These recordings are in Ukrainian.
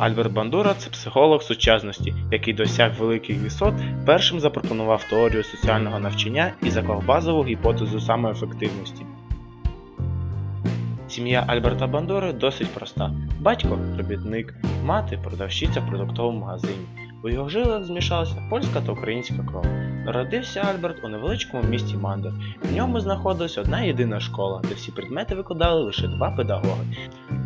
Альберт Бандура це психолог сучасності, який досяг великих висот, першим запропонував теорію соціального навчання і заклав базову гіпотезу самоефективності. Сім'я Альберта Бандури досить проста. Батько робітник, мати продавщиця в продуктовому магазині. У його жилах змішалася польська та українська кров. Народився Альберт у невеличкому місті Мандер. В ньому знаходилась одна єдина школа, де всі предмети викладали лише два педагоги.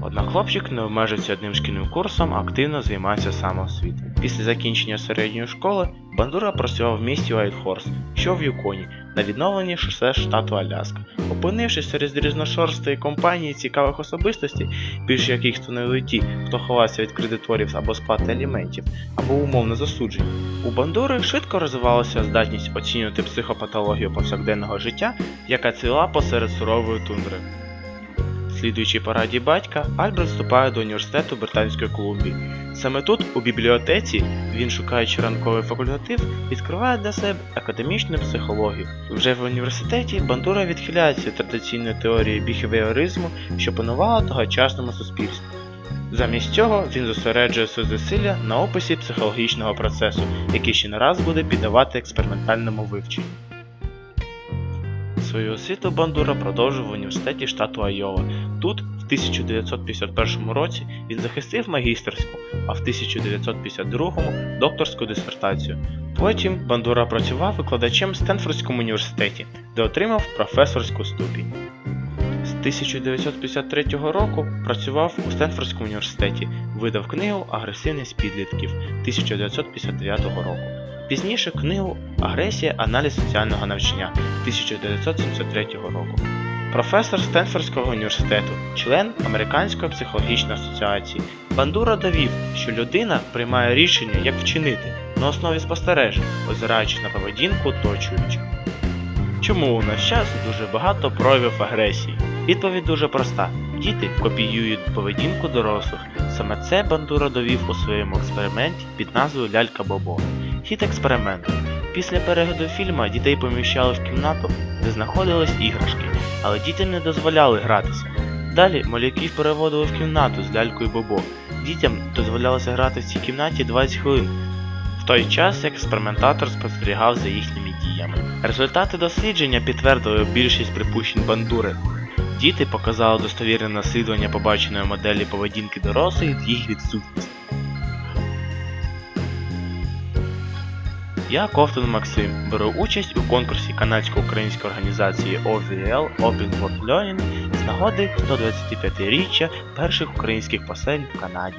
Однак хлопчик не обмежився одним шкільним курсом, а активно займається самоосвітою. Після закінчення середньої школи Бандура працював в місті Уайтхорс, що в Юконі, на відновленні шосе штату Аляска. Опинившись серед різношорстої компанії цікавих особистостей, більше яких становили ті, хто ховався від кредиторів або сплати аліментів, або умовно засуджені. У Бандури швидко розвивалася здатність оцінювати психопатологію повсякденного життя, яка ціла посеред сурової тундри. Слідуючи пораді батька, Альберт вступає до університету Британської Колумбії. Саме тут, у бібліотеці, він, шукаючи ранковий факультатив, відкриває для себе академічну психологію. Вже в університеті Бандура відхиляється від традиційної теорії біхевіоризму, що панувала тогочасному суспільству. Замість цього він зосереджує свої зусилля на описі психологічного процесу, який ще не раз буде піддавати експериментальному вивченню. Свою освіту Бандура продовжив в університеті штату Айова. Тут, в 1951 році, він захистив магістерську, а в 1952 докторську дисертацію. Потім Бандура працював викладачем в Стенфордському університеті, де отримав професорську ступінь. З 1953 року працював у Стенфордському університеті, видав книгу Агресивність підлітків 1959 року. Пізніше книгу Агресія, аналіз соціального навчання 1973 року. Професор Стенфордського університету, член Американської психологічної асоціації. Бандура довів, що людина приймає рішення, як вчинити, на основі спостережень, озираючись на поведінку оточуючих. Чому у наш час дуже багато проявів агресії? Відповідь дуже проста: діти копіюють поведінку дорослих. Саме це Бандура довів у своєму експерименті під назвою Лялька Бобо. Хід експерименту. Після перегляду фільму дітей поміщали в кімнату, де знаходились іграшки, але дітям не дозволяли гратися. Далі малюків переводили в кімнату з лялькою Бобо. Дітям дозволялося грати в цій кімнаті 20 хвилин. В той час експериментатор спостерігав за їхніми діями. Результати дослідження підтвердили більшість припущень бандури. Діти показали достовірне наслідування побаченої моделі поведінки дорослих з їх відсутністю. Я Ковтун Максим беру участь у конкурсі канадсько-української організації OVL Open World Learning з нагоди 125-річчя перших українських поселень в Канаді.